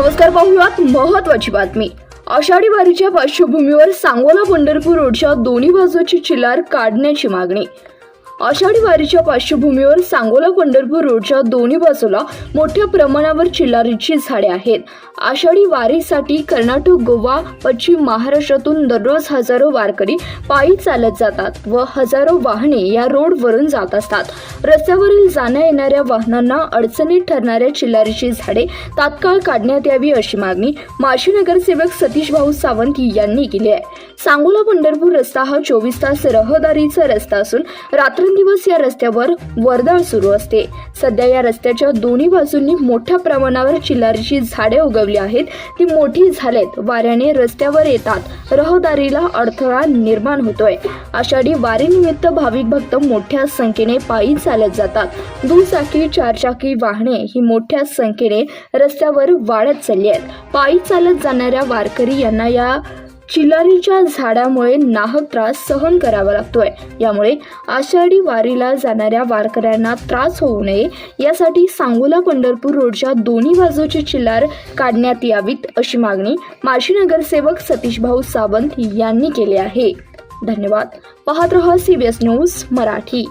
नमस्कार पाहूयात महत्वाची बातमी. आषाढी वारीच्या पार्श्वभूमीवर सांगोला पंढरपूर रोडच्या दोन्ही बाजूची चिलार काढण्याची मागणी. आषाढी वारीच्या पार्श्वभूमीवर सांगोला पंढरपूर रोडच्या दोन्ही बाजूला मोठ्या प्रमाणावर चिल्लारीची झाडे आहेत. आषाढी वारीसाठी कर्नाटक गोवा पश्चिम महाराष्ट्रातून दररोज हजारो वारकरी पायी चालत जातात व हजारो वाहने या रोडवरून जात असतात. रस्त्यावरील जाण्या येणाऱ्या वाहनांना अडचणीत ठरणाऱ्या चिल्लारीची झाडे तात्काळ काढण्यात यावी अशी मागणी माजी नगरसेवक सतीश भाऊ सावंत यांनी केली आहे. सांगोला पंढरपूर रस्ता हा चोवीस तास रहदारीचा रस्ता असून रात्री दिवस या रस्त्यावर वर्दळ सुरू असते. सध्या या रस्त्याच्या दोन्ही बाजूंनी मोठ्या प्रमाणावर चिल्लारीची झाडे उगवली आहेत. ती मोठी झालेत. वाऱ्याने रस्त्यावर येतात. रहदारीला अडथळा निर्माण होतोय. आषाढी वारीनिमित्त भाविक भक्त मोठ्या संख्येने पायी चालत जातात. दुचाकी चारचाकी वाहने ही मोठ्या संख्येने रस्त्यावर वाढत चालली आहेत. पायी चालत जाणाऱ्या वारकरी यांना या चिलारीच्या झाडामुळे नाहक त्रास सहन करावा लागतोय. यामुळे आषाढी वारीला जाणाऱ्या वारकऱ्यांना त्रास होऊ नये यासाठी सांगोला पंढरपूर रोडच्या दोन्ही बाजूची चिल्लार काढण्यात यावीत अशी मागणी माजी नगरसेवक सतीश भाऊ सावंत यांनी केली आहे. धन्यवाद. पाहत रहा सीबीएस न्यूज मराठी.